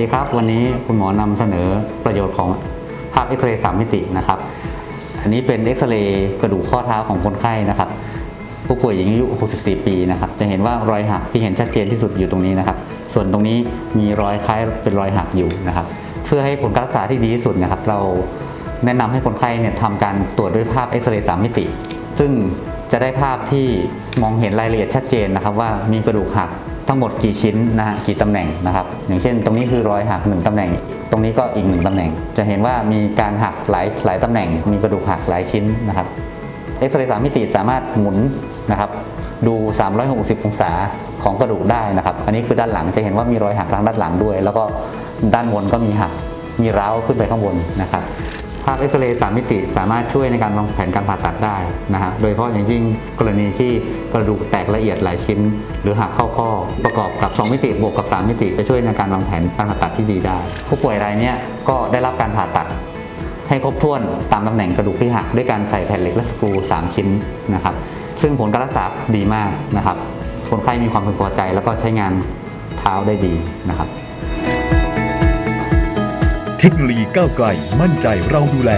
ดีครับ วันนี้คุณหมอนำเสนอประโยชน์ของภาพเอ็กซเรย์สามมิตินะครับ อันนี้เป็นเอ็กซเรย์กระดูกข้อเท้าของคนไข้นะครับ ผู้ป่วยหญิงอายุ 64 ปีนะครับ จะเห็นว่ารอยหักที่เห็นชัดเจนที่สุดอยู่ตรงนี้นะครับ ส่วนตรงนี้มีรอยคล้ายเป็นรอยหักอยู่นะครับ เพื่อให้ผลการรักษาที่ดีที่สุดนะครับ เราแนะนำให้คนไข้เนี่ยทำการตรวจด้วยภาพเอ็กซเรย์สามมิติ ซึ่งจะได้ภาพที่มองเห็นรายละเอียดชัดเจนนะครับว่ามีกระดูกหัก ทั้งหมดกี่ชิ้นนะฮะกี่ตำแหน่งนะครับ อย่างเช่น ตรงนี้คือรอยหักหนึ่งตำแหน่ง ตรงนี้ก็อีกหนึ่งตำแหน่ง จะเห็นว่ามีการหักหลายหลายตำแหน่ง มีกระดูกหักหลายชิ้นนะครับเอ็กซเรย์สามมิติสามารถหมุนนะครับดู 360 องศาของกระดูกได้นะครับ อันนี้คือด้านหลังจะเห็นว่ามีรอยหักทางด้านหลังด้วย แล้วก็ด้านบนก็มีหัก มีร้าวขึ้นไปข้างบนนะครับ ภาพเอ็กซเรย์สามมิติสามารถช่วยในการวางแผนการผ่าตัดได้นะครับโดยเฉพาะอย่างยิ่งกรณีที่กระดูกแตกละเอียดหลายชิ้น หรือหักเข้าข้อ ประกอบกับ 2 มิติบวกกับ 3 มิติ จะช่วยในการวางแผนการผ่าตัดที่ดีได้ ผู้ป่วยรายนี้ก็ได้รับการผ่าตัดให้ครบถ้วนตามตำแหน่งกระดูกที่หักด้วยการใส่แผ่นเหล็กและสกรู 3 ชิ้นนะครับซึ่งผลการรักษาดีมากนะครับคนไข้มีความพึงพอใจแล้วก็ใช้งานเท้าได้ดีนะครับ เทคโนโลยีก้าวไกลมั่นใจเราดูแล